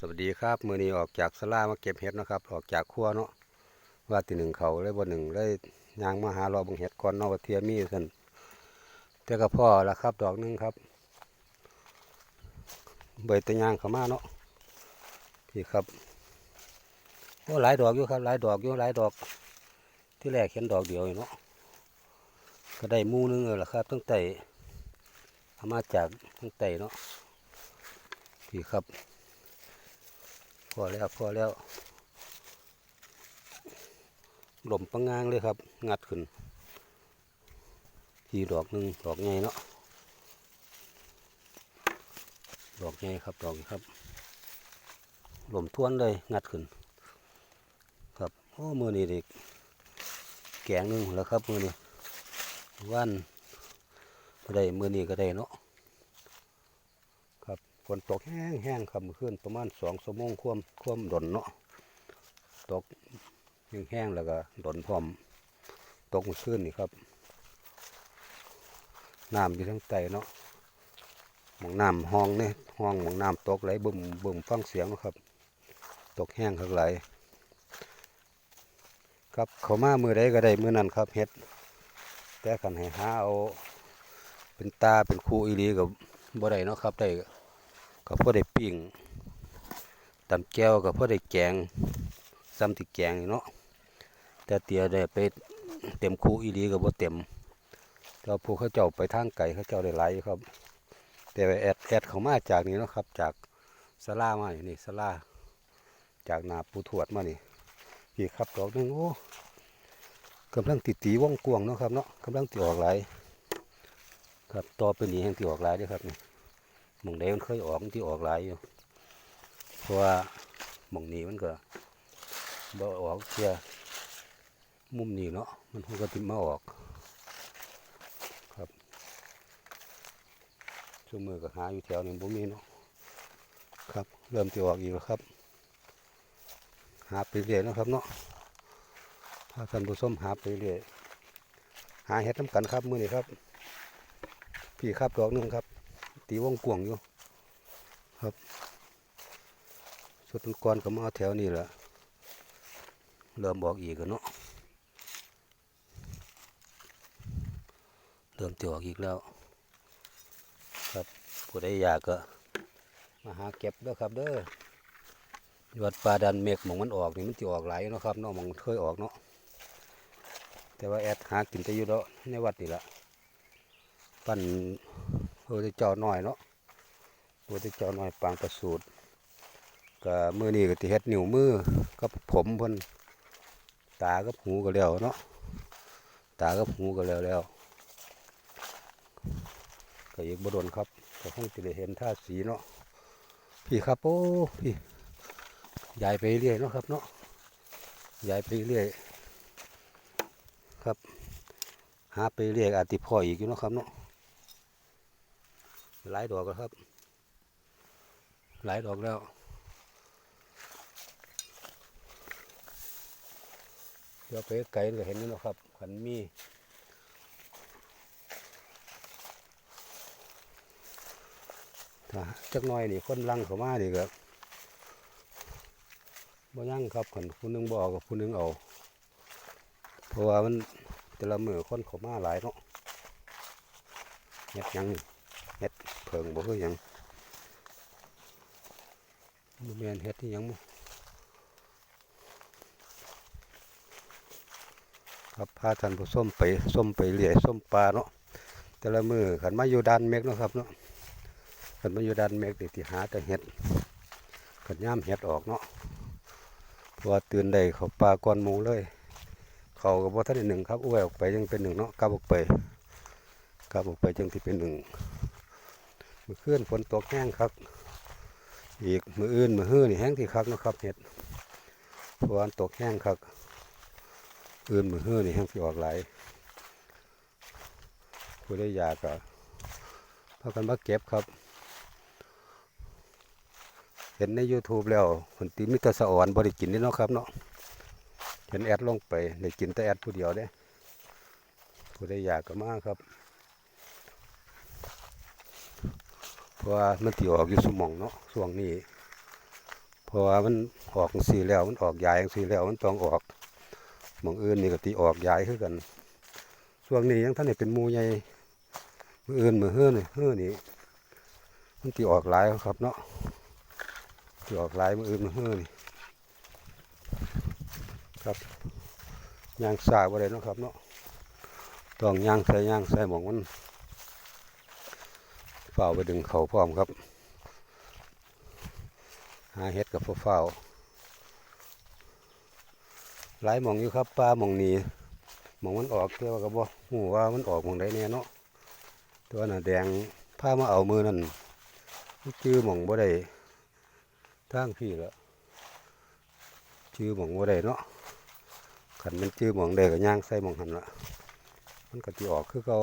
สวัสดีครับ มือนี้ออกจากสลามาเก็บเห็ดนะครับ ออกจากครัวเนาะว่าตีหนึ่งเขาเลยบนหนึ่งเลยยางมาหารอบังเห็ดก่อนนอกเทียมีสันแต่ก็พ่อละครับ ดอกหนึงครับ เบยตะยางเขามาเนาะพี่ครับโอ้หลายดอกอยู่ครับ หลายดอกอยู่หลายดอก ที่แรกเห็นดอกเดียวเนาะก็ได้มูหนึงเลยละครับตั้งแต่มาจากตั้งแต่เนาะพี่ครับ อแล้วพอแล้วหล่มปังงางเลยครับ งัดขึ้น ทีดอกหนึ่งดอกใหญ่เนาะดอกใหญ่ครับดอกครับหล่มท้วนเลยงัดขึ้น ครับโอ้มือนี้เด็กแกงหนึ่งแล้วครับมือนี้วันก็ได้มือนี้ก็ได้เนาะ ฝนตกแห้งแห้งครับเมื่อคืนประมาณสองชั่วโมงควมควมดนเนาะตกแห้งแห้งแล้วก็ดนพร้อม ตกเมื่อคืนนี่ครับน้ำอยู่ทั้งใต้เนาะหมองน้ำห้องเนี่ยห้องหมองน้ำตกไหลบึมบึมฟังเสียงนะครับ ตกแห้งข้างไหลครับเขามามือใดก็ได้มือนั้นครับเฮ็ดแต่ขันให้หาเอาเป็นตาเป็นคู่อีหลีกับบ่ได้เนาะครับได้ ก็ก็พอได้ปิ้งตำแก้วก็พอได้แกงซ้ำที่แกงเนาะแต่เตียได้ไปเต็มคูอีหลีก็บ่เต็มแต่ว่าผู้เขาเจ้าไปทางไก่เขาเจ้าได้หลายครับ แต่แอดแอดเขามาจากนี้เนาะครับ จากสลามานี่นี่สลาจากนาปูถวดมานี่พี่ครับดอกนึงโอ้กำลังติดตีว่องกวงเนาะครับเนาะกำลังติออกหลายครับต่อไปนี้แห่งติออกหลายด้วยครับนี่ มองใดมันเคยออกมันที่ออกหลายอยู่เพราะว่ามองนี้มันก็บ่ออกเสียมุมนี้เนาะมันคงก็ติดมาออก ครับช่วงมือก็หาอยู่แถวนี้บ่มีเนาะครับ เริ่มจะออกอีกแล้วครับ หาไปเรื่อยนะครับเนาะพาท่านผู้ชมหาไปเรื่อยหาเห็ดน้ำกันครับมือนี้ครับ พี่ครับดอกหนึงครับ ตีวงกวงอยู่ ครับสุดก่อนก็มาแถวนี้แหละเริ่มบอกอีกแล้วเนาะเริ่มจะออกอีกแล้ว ครับผู้ใดอยากก็มาหาเก็บด้อครับเด้อวัดป่าดันเมฆหมองมันออกนี่มันจะออกหลายเนาะครับเนาะหมองเคยออกเนาะแต่ว่าแอดหากินแต่อยู่แล้วในวัดนี่แหละปั้น พระพุทธเจ้าน้อยเนาะพระพุทธเจ้าน้อยปางประสูตรก็มือนี้ก็ติเฮ็ดนิ้วมือกับผมเพิ่นตากับหูก็แล้วเนาะตากับหูก็แล้วแล้วก็อีกบ่โดนครับก็คงสิได้เห็นท่าสีเนาะพี่ครับโอ้พี่ยายไปเรื่อยเนาะครับเนาะยายไปเรื่อยครับ หาไปเรื่อยอาจติพ่ออีกอยู่เนาะครับเนาะ หลายดอกแล้วครับ หลายดอกแล้วเดี๋ยวไปไกลก็เห็นนี่นะครับขันมีถ้าจักน้อยนี่คนลังเขามานี่ก็บ่ยั่งครับขันผู้หนึงบ่อากับผู้หนึงเอา เพราะว่ามันแต่ละมือคนเขามาหลายเนาะเฮ็ดหยังนี่ เพิ่งบ่คือหยังบ่แม่นเฮ็ดที่หยังบ่ครับพาท่านผู้ส้มไปส้มไปเรื่ยส้มปลาเนาะแต่ละมือขันมาอยู่ด้านเมฆเนาะครับเนาะขันมาอยู่ด้านเมฆนี่ที่หาแต่เห็ดขันย่ามเห็ดออกเนาะพวตื่นได้เขาปลาก่อนหมูเลย เขาก็บ่ทันหนึ่งครับอ้วยออกไปยังเป็นหนึ่งเนาะกลับออกไปกลับออกไปจังที่เป็นหนึ่ง มือคืนฝนตกแห้งครับ อีกมืออื่นมือฮื้อนี่แห้งที่คักนะครับเห็ดเพราะวอันตกแห้งครับอื่นมือฮื้อนี่แห้งที่ออกไหลายผู้ได้ยากก็พากันมาเก็บครับ เห็นใน YouTube แล้วคนตีมิตรสะอ่อนบริกินนี่เนาะครับเนาะเห็นแอดลงไปได้กินแต่แอดผู้เดียวเด้ผู้ได้ยากก็มากครับ เพราะว่ามันที่ออกอยู่สมองเนาะช่วงนี้ เพราะว่ามันออกจังซี่แล้วมันออกยายจังซี่แล้วมันต้องออกมองอื่นนี่ก็ติออกยายคือกันช่วงนี้ยังท่านได้เป็นมูใหญ่มืออื่นมือเฮือนี่เฮือนี่มันติออกหลายครับเนาะติออกหลายมืออื่นมือเฮือนี่ครับย่างสาบ่ได้เนาะครับเนาะต้องย่างใส่ย่างใส่หมองมัน ฝ้าไปดึงเขาพร้อมครับ หาเห็ดกับเฝ้าหลายหมองอยู่ครับปลาหมองนี้หมองมันออกเที่ยวาก็บ่ฮู้ว่ามันออกหมองใดแน่เนาะตัวน่ะแดงพามาเอามือนั่นชื่อหมองบ่ได้ทางพี่ละชื่อหมองบ่ได้เนาะขันมันชื่อหมองใดก็ย่างใส่หมองหันละมันก็สิออกคือเก่า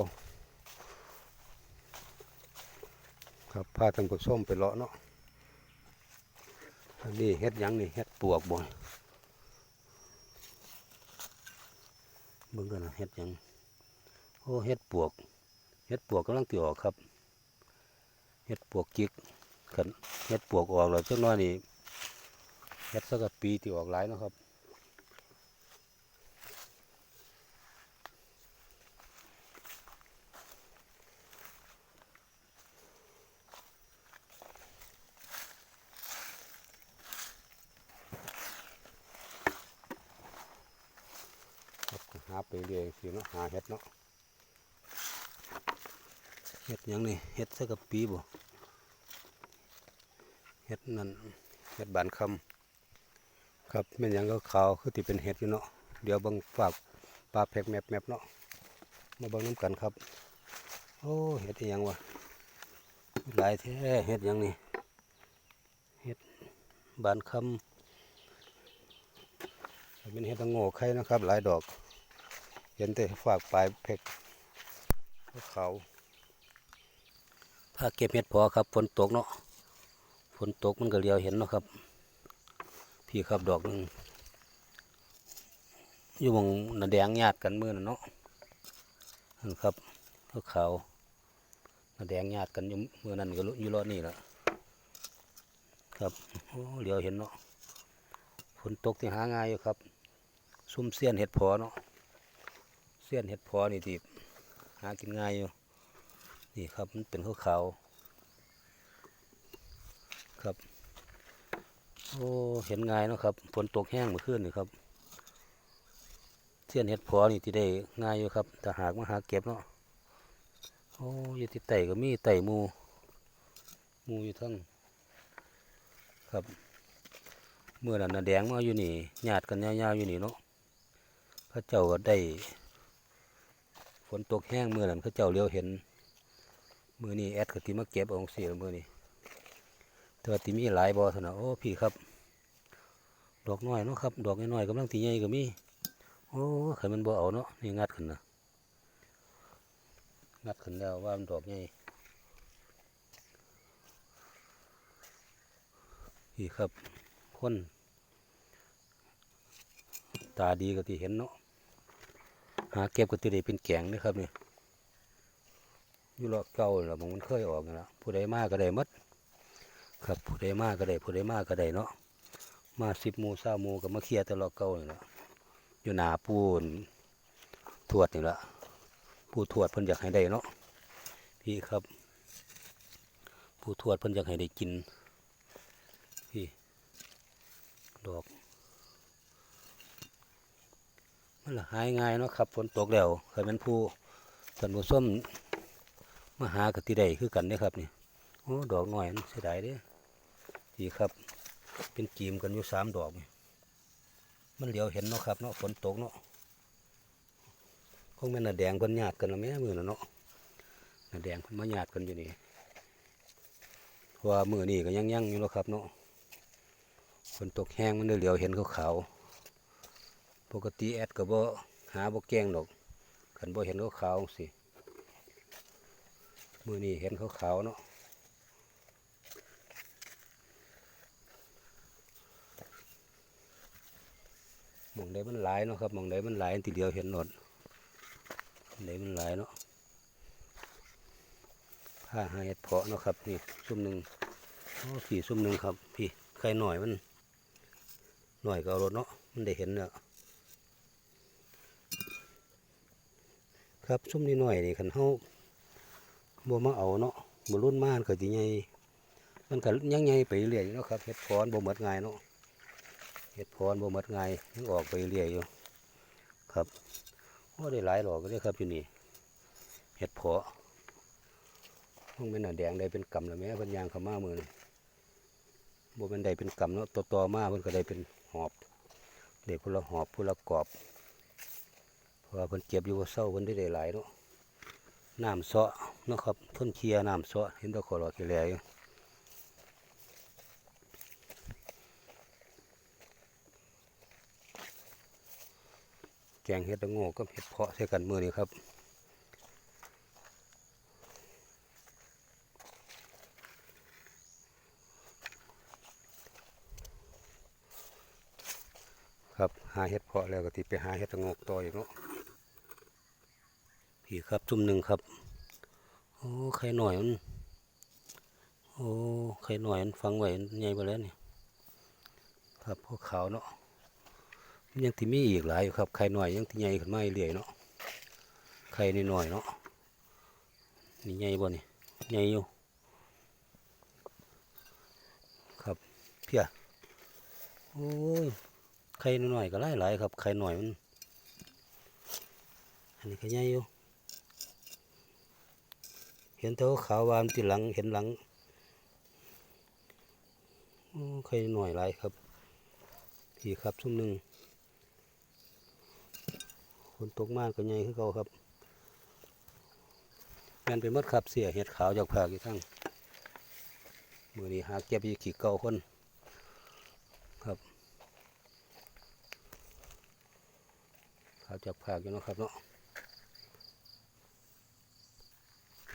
ครับพาทางผู้ส้มไปเลาะเนาะอันนี้เฮ็ดยังนี่เฮ็ดปวกบ่เบิ่งกันนะเฮ็ดยังโอ้เฮ็ดปวกเฮ็ดปวกกำลังติออกครับเฮ็ดปวกจิกคันเฮ็ดปวกออกแล้วจักหน่อยนี่เฮ็ดสักปีที่ออกหลายเนาะครับ เรื่อยสิเนาะหาเฮ็ดเนาะเฮ็ดยังนี่เฮ็ดสักปีบ่เฮ็ดนั่นเฮ็ดบานคำครับแม่นยังก็ขาวคือที่เป็นเฮ็ดอยู่เนาะเดี๋ยวบิ่งฝากปลาแพกแมบๆเนาะมาบิ่งน้ำกันครับ โอ้เฮ็ดยังวะหลายแท้เฮ็ดยังนี่เฮ็ดบานคำเป็นเฮ็ดตังโง่ไข่นะครับ หลายดอก เห็นแต่ฝากปลายเพกเขาถ้าเก็บเห็ดพอครับฝนตกเนาะฝนตกมันก็เลียวเห็นเนาะครับ พี่ครับดอกหนึ่งอยู่หมองนาแดงญาติกันมือน่ะเนาะนั่นครับเขาขานาแดงญาติกันอยู่มือนั่นก็อยู่รอดนี่แหละครับโอ้เลียวเห็นเนาะฝนตกที่หาง่ายอยู่ครับ ซุ่มเสี้ยนเห็ดพอเนาะ เสี้ยนเห็ดพอนี่ที่หากินง่ายอยู่นี่ครับมันเป็นขาวขาวครับโอ้เห็นง่ายนะครับฝนตกแห้งเมื่อคืนนี่ครับเสี้ยนเห็ดพอนี่ที่ได้ง่ายอยู่ครับแต่หากมาหาเก็บเนาะโอ้ยที่ไต่ก็มีไต่มูมูอยู่ทั้งครับเมื่อนั้นน่ะแดงมาอยู่นี่ญาติกันยาวๆอยู่นี่เนาะพระเจ้าก็ได้ ฝนตกแห้งมื่อนั้นพระเจ้าเลี้ยวเห็น มือนี้แอดก็ติมาเก็บอาเสียมือนี้แต่ว่าติมีหลายบอสนะโอ้พี่ครับ ดอกน้อยเนาะครับ ดอกน้อยๆกำลังตีใหญ่ก็มีโอ้ขันมันบ่เอาเนาะนี่งัดขึ้นนะงัดขึ้นแล้วว่ามันดอกใหญ่พี่ครับคน ตาดีก็ที่เห็นเนาะ หาเก็บก็ที่ได้เป็นแกงนะครับนี่อยู่รอเก่าแล้วมันเคยออกนี่ละผู้ใดมากก็ได้หมดครับผู้ใดมากก็ได้ผู้ใดมากก็ได้เนาะมาสิบหมูสาหมูก็มาเคลียร์ต่รอเก่านี่ละอยู่หนาปูนทวดนี่ละผู้ทวดเพิ่นอยากให้ได้เนาะพี่ครับผู้ทวดเพิ่นอยากให้ได้กินพี่ดอก มันละหายง่ายเนาะครับฝนตกแล้วเคยเป็นผู้ท่านผู้ส้มมาหากะติได้คือกันเด้อครับนี่โอ้ดอกหน่อยเสียดายเด้อดีครับ เป็นจีมกันอยู่สามดอกนี่มันเหลียวเห็นเนาะครับเนาะฝนตกเนาะคงแม่นน่ะแดงเพิ่นญาติกันละแม่มือนะเนาะน่ะแดงเพิ่นมาญาติกันอยู่นี่ว่ามือนี่ก็ยังยังอยู่เนาะครับเนาะฝนตกแห้งมันได้เหลียวเห็นขาวๆ ปกติแอดก็บ่หาบ่แกล้งดอกคันบ่เห็นเขาขาวสิมือนี้เห็นเขาขาวเนาะมองใดมันหลายเนาะครับมองใดมันหลายทีเดียวเห็นหนดหม้องใดมันหลายเนาะผ้าหาเห็ดเพาะเนาะครับนี่ซุ่มหนึ่งโอ้พี่ซุ่มหนึ่งครับ พี่ไข่หน่อยมันหน่อยก็เอารถเนาะมันได้เห็นเนี่ย ครับซุ่มนี่หน่อยนี่คันเฮาบ่มาเอาเนาะบ่รุ่นมานก็สิใหญ่มันก็ยังใหญ่ไปเรื่อยอยู่เนาะครับเฮ็ดพรบ่หมดง่ายเนาะเฮ็ดพรบ่หมดง่ายยังออกไปเรื่อยอยู่ ครับโอ้ได้หลายหลอกเลยครับอยู่นี่เฮ็ดพาะต้องเป็นหน้าแดงได้เป็นกำแล้วแม่เพิ่นย่างเข้ามามื้อนี้บ่เป็นใดเป็นกำเนาะต่อต่อมาเพิ่นก็ได้เป็นหอบได้พุ่นละหอบพุ่นละกอบ ว่าเพิ่นเก็บอยู่ว่าเศร้าเพิ่นได้ได้หลายเนาะน้ำเสาะนะครับทนเคลียน้ำเสาะเห็นแตะขอรอกี่แลอยู่แกงเห็ดละโง่กับเห็ดเพาะใส่กันมือนี้ครับครับหาเห็ดเพาะแล้วก็ติไปหาเห็ดละโงกต่ออีกเนาะ พี่ครับจุ่มหนึ่งครับ โอ้ไข่หน่อยมัน โอ้ไข่หน่อยมันฟังไว้มันใหญ่ไปแล้วนี่ครับพวกขาวเนาะยังที่มีอีกหลายอยู่ครับไข่หน่อยยังที่ใหญ่ขึ้นมาเรื่อยเนาะไข่นหน่อยเนาะนี่ใหญ่บ่นี่ใหญ่อยู่ครับเพียโอ้ยไข่น้อยก็หลายครับไข่หน่อยมันอันนี้ก็ใหญ่อยู่ ห็นแต่ว่าขาววามที่หลังเห็นหลังโอ้ไข่หน่อยหลายครับพี่ครับชุ่มหนึ่งคนตกมากก็ใหญ่ขึ้นเก่าครับแมนไปมดครับเสียเห็ดขาวจากภาคอีกทั้งมือนี้หาเก็บอยู่ขี่เก่าคนขาวจากภาคอยู่นะครับเนาะ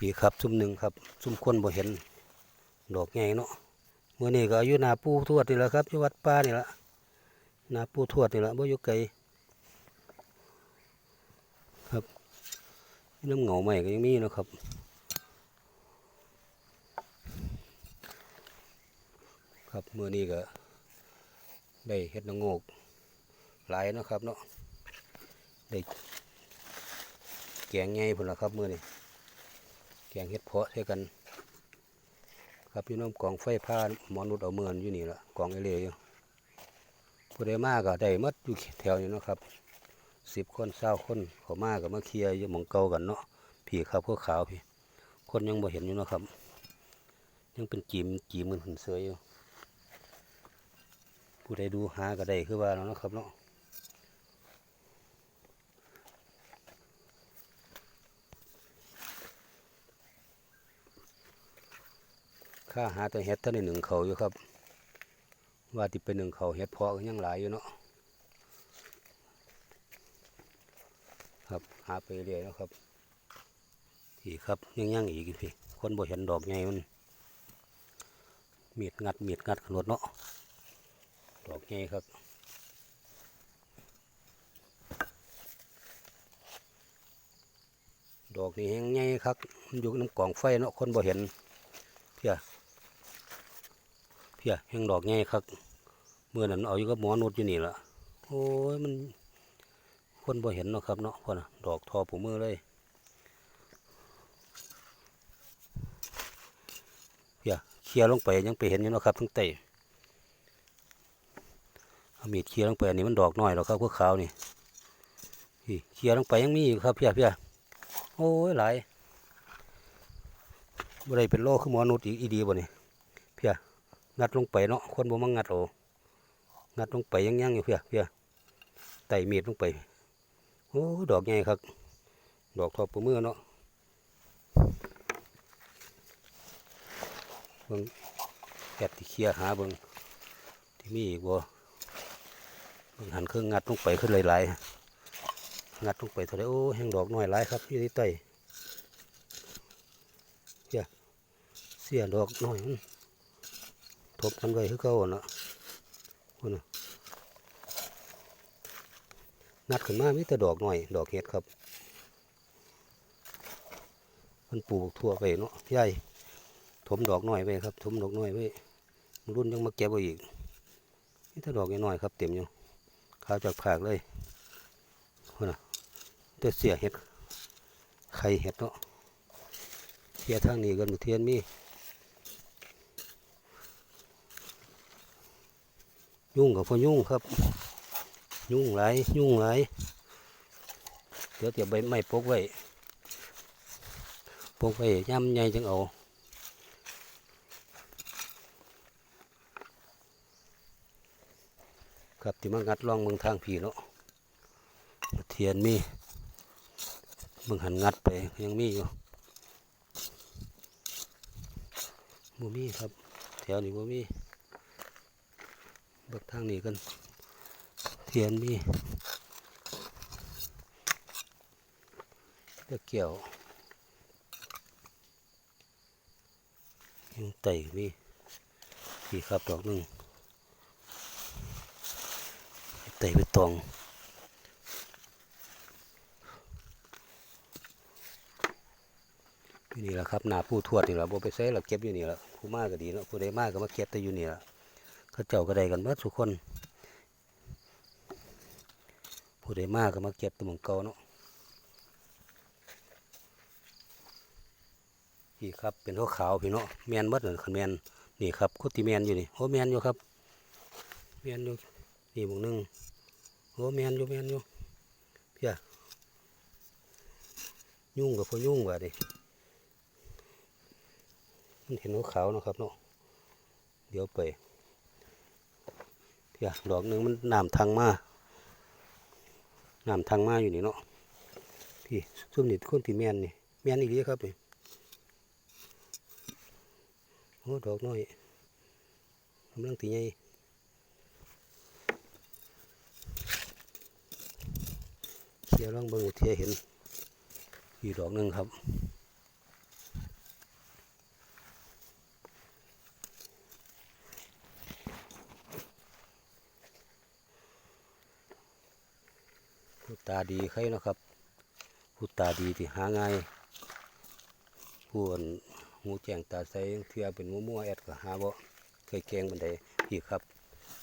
พี่ครับซุ่มหนึ่งครับ ซุ่มคนบ่เห็น ดอกใหญ่เนาะเมื่อนี้ก็อายุนาปูทวดนี่แหละครับอยู่วัดป่านี่ละนาปูทวดนี่และบ่อยู่ไกลครับน้ำเหงาใหม่ก็ยังมีนะครับครับเมื่อนี้ก็ได้เฮ็ดนางโงกหลายนะครับเนาะได้แกงไงพุ่นละครับเมื่อนี่ แกงเห็ดเพาะใช่กัน ครับพี่น้องกองไฟผ้าหมอนุดเอาเมือนอยู่นี่ละกองไอเล่อยู่ผู้ใดมากก็ได้มัดอยู่แถวนี้นะครับสิบคนเศร้าคนเขามากก็มาเคลียร์อยู่หมองเก่ากันเนาะพี่ครับพวกขาวพี่ คนยังบ่เห็นอยู่นะครับ ยังเป็นจีมจีมมือนหุ่นเสืออยู่ผู้ใดดูหาก็ได้คือว่าเนาะครับเนาะ ข้าหาแต่เห็ดท่านี้หนึ่งเขาอยู่ครับ ว่าติเป็นหนึ่งเขาเห็ดเพาะยังหลายอยู่เนาะครับหาไปเรื่อยแล้วครับอีกครับยังยังอีกพี่คนบ่เห็นดอกไงมันมีดงัดมีดงัดขนวดเนาะดอกไงครับดอกนี่แห้งไงครับมันอยู่น้ำกล่องไฟเนาะคนบ่เห็นเพีย เพียแห้งดอกไงครับเมื่อนั้นเอาอยู่กับหมอนุดอยู่นี่ละโอ้ยมันคนบ่เห็นเนาะครับเนาะพ่อนะดอกทอผูมือเลยเพียเคลียลงไปยังไปเห็นอยู่เนาะครับทั้งเตะมีดเคลียลงไปอันนี้มันดอกน้อยหรอกครับพวกขาวนี่พี่เคลียลงไปยังมีอยู่ครับเพียเพียโอ้ยหลายบ่ได้เป็นโลคือหมอนุษย์อีกอีดีบ่นี่เพีย งัดลงไปเนาะคนบ่มางัดโองัดลงไปยังยังอยู่เพียเพียไต่มีดลงไปโอ้ดอกใหญ่ครับ ดอกทอปูมือเนาะเบิ่งแกะที่เคลียหาเบิ่งที่มีอีกบ่เบิ่งหันเครื่องงัดลงไปขึ้นหลายๆงัดลงไปเท่าไรโอ้แห้งดอกน้อยหลายครับอยู่ที่ใต้เสียดอกน่อย ทบกันไว้คือเก่าน่ะคนน่ะงัดขึ้นมามีแต่ดอกหน่อย ดอกเห็ดครับ มันปลูกทั่วไปเนาะใหญ่ถมดอกหน่อยไปครับถมดอกหน่อยไปรุ่นยังมาเก็บไว้อีกนี่ถ้าดอกน้อยครับเต็มอยู่ข้าวจากผากเลยนน่ะแต่เสียเห็ดไข่เห็ดเนาะเทียทางนี้กันเทียนมี ยุ่งกับพอยุ่งครับ ยุ่งหลายยุ่งหลายเดี๋ยวเดี๋ยวใบไม้ปกไว้ปกไว้ย่ำใหญ่จังเอาครับที่มางัดล่องเมืองทางผีเนาะเทียนมีเมืองหันงัดไปยังมีอยู่บ่มีครับแถวนี้บ่มี เบิกทางนี้กันเทียนมีตะเกี่ยวยังไต่มีสีครับดอกหนึ่งไต่ไปตองนี่แหละครับนาผู้ทวดนี่แหละโบไปใส่หลักเก็บอยู่นี่แหละผู้มากก็ดีเนาะผู้ใดมากก็มาเก็บแต่อยู่นี่แหละ เขาเจ้าก็ได้กันเบิดทุกคน ผู้ใดมากก็มาเก็บตัวหมองเก่าเนาะพี่ครับเป็นขาวขาวพี่เนาะแมนเบิดเลยคันแมนนี่ครับคุติแมนอยู่นี่โอ้แมนอยู่ครับแมนอยู่นี่หมองนึงโอ้แมนอยู่แมนอยู่เพี่ยยุ่งกับพอยุ่งว่าดิมันเห็นขาวนะครับเนาะเดี๋ยวไป เพียดอกหนึ่งมันน้ำทางมาน้ำทางมาอยู่นี่เนาะพี่ซุ่มนี่คนที่แมนนี่แมนอีกทีครับนี่โอ้ดอกน้อยกำลังตีใหญ่เทียลองเบิ่งเทียเห็นอีกดอกหนึ่งครับ ตาดีใครนะครับ ผู้ตาดีที่หาง่ายผู้อันหูแจ้งตาใสเทียเป็นมัวมัวๆแอดก็หาบ่เคยแกงบันไดพี่ครับ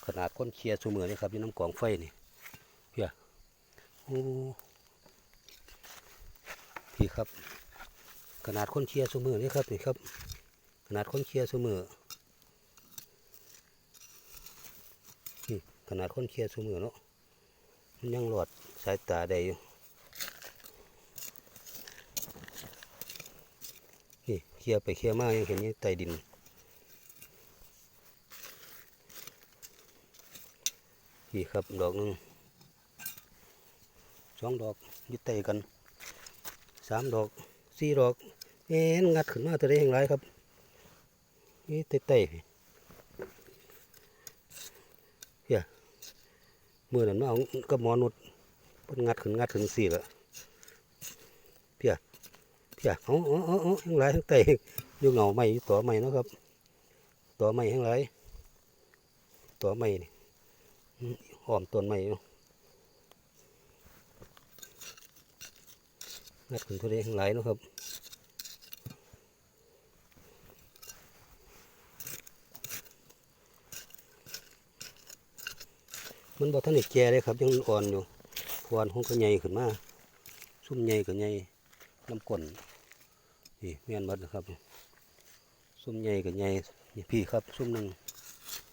ขนาดก้นเชียร์สูมือนี่ครับยู่น้ำกองไฟนี่เพี่ยโอ้พี่ครับ ขนาดคนเชียร์สูมือนี่ครับนี่ครับ ขนาดคนเชียร์สูมือนี่ขนาดคนเชียร์สูมือเนาะ ยังหลอดสายตาได้อยู่นี่เคลียไปเคลียมายังเห็นอยู่ใต้ดิน นี่ครับดอกหนึงสองดอกยึดใต้กันสามดอกสี่ดอกเอ็นงัดขึ้นมาตัวได้ยังไรครับนี่ใต้ใต้ๆเฮีย มือนั่นมาเอากับหมอนุดเพิ่นงัดขึ้นงัดขึ้นสี่ละเพียเพียเอาเอาเอาเอาทั้งหลายทั้งไตอยู่เหงาใหม่ต่อใหม่นะครับต่อใหม่ทั้งหลายต่อใหม่นี่หอมต้นใหม่งัดขึ้นทุเรศทั้งหลายนะครับ มันบอกท่านนี่แก่เลยครับ ยังอ่อนอยู่พวนห้องก็ใหญ่ขึ้นมาซุ่มใหญ่ก็ใหญ่น้ำก้นนี่แม่นหมดนะครับซุ่มใหญ่ก็ใหญ่นี่พี่ครับซุ่มหนึ่ง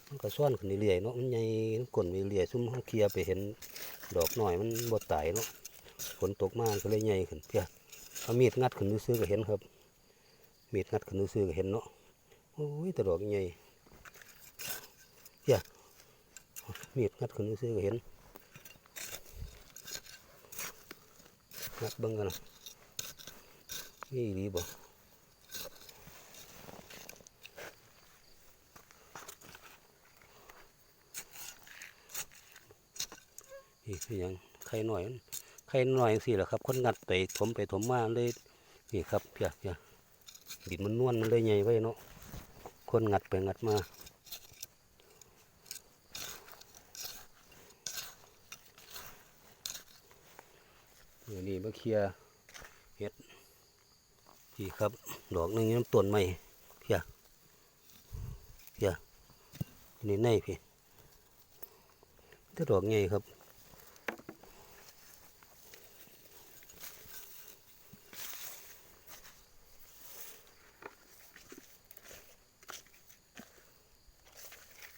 มันก็ซ่อนขึ้นเรื่อยเนาะมันใหญ่น้ำก้นไปเรื่อยซุ่มห้องเคลียไปเห็นดอกหน่อยมันบ่ตายเนาะฝนตกมาก็เลยใหญ่ขึ้นเพียเอามีดงัดขึ้นซื้อก็เห็นครับ มีดงัดขึ้นซื้อก็เห็นเนาะโอ้ยแต่ดอกใหญ่เพีย มีดงัดขึ้นซื้อก็เห็นงัดเบิ่งกันนะนี่ดีบ่นี่คือหยังไข่หน่อยมันไข่หน่อยสิแหละครับ คนงัดไปถมไปถมมาเลยนี่ครับเพียเพียดินมันนวลมันเลยใหญ่ไว้เนาะคนงัดไปงัดมา เดี๋ยวนี้มาเคลียร์เห็ดพี่ครับ ดอกหนึงน้ำต้นใหม่เพียเพียนี่ในพี่ถ้าดอกใหญ่ครับ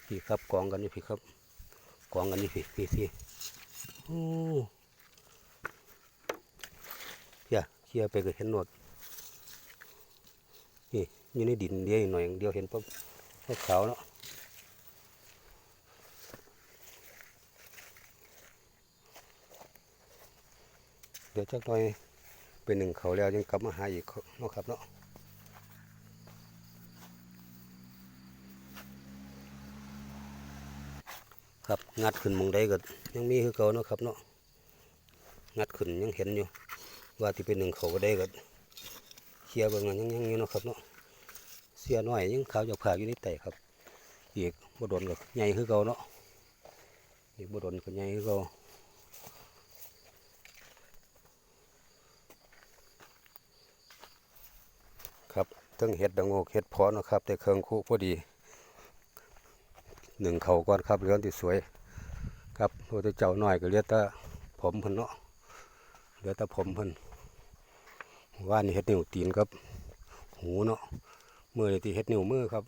พี่ครับกองกันอยู่พี่ครับกองกันอยู่พี่พี่พี่โอ้ เพียเคียไปก็เห็นหนวดนี่อยู่ในดินเดียวหน่อยเดียวเห็นปั๊บขาวๆเนาะเดี๋ยวจักหน่อยเป็นหนึ่งเขาแล้วยังกลับมาหาอีกเนาะครับเนาะครับงัดขึ้นมองใดก็ยังมีคือเก่าเนาะครับเนาะงัดขึ้นยังเห็นอยู่ ว่าที่เป็นหนึ่งเขาก็ได้ก็เคียร์เบิ่งกันยังยังอยู่นะครับเนาะเสียน้อยยังขาวจากผาอยู่ในไตครับอีกบดนก็ใหญ่คือเก่าเนาะอีกบดนก็ใหญ่คือเก่าครับทั้งเห็ดดังโงกเห็ดพอเนาะครับแต่เครื่องคู่พอดีหนึ่งเขาก่อนครับเรือนที่สวยครับโอ้แต่เจ้าหน้อยก็เหลือแต่ผมพิ่นเนาะเหลือแต่ผมพิ่น ว่านี่เฮ็ดนิ้วตีนครับหูเนาะมือนี่ที่เฮ็ดนิ้วมือครับ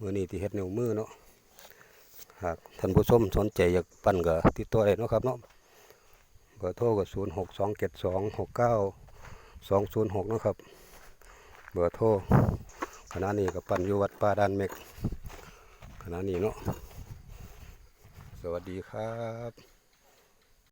มือนี่ที่เฮ็ดนิ้วมือเนาะหากท่านผู้ชมสนใจอยากปั่นก็ติดต่อได้เนาะครับเนาะเบอร์โทรก็ศูนย์หกสองเจ็ดสองหกเก้าสองศูนย์หกนะครับ เบอร์โทรขณะนี้กับปั่นอยู่วัดป่าดานเมกขณะนี้เนาะสวัสดีครับ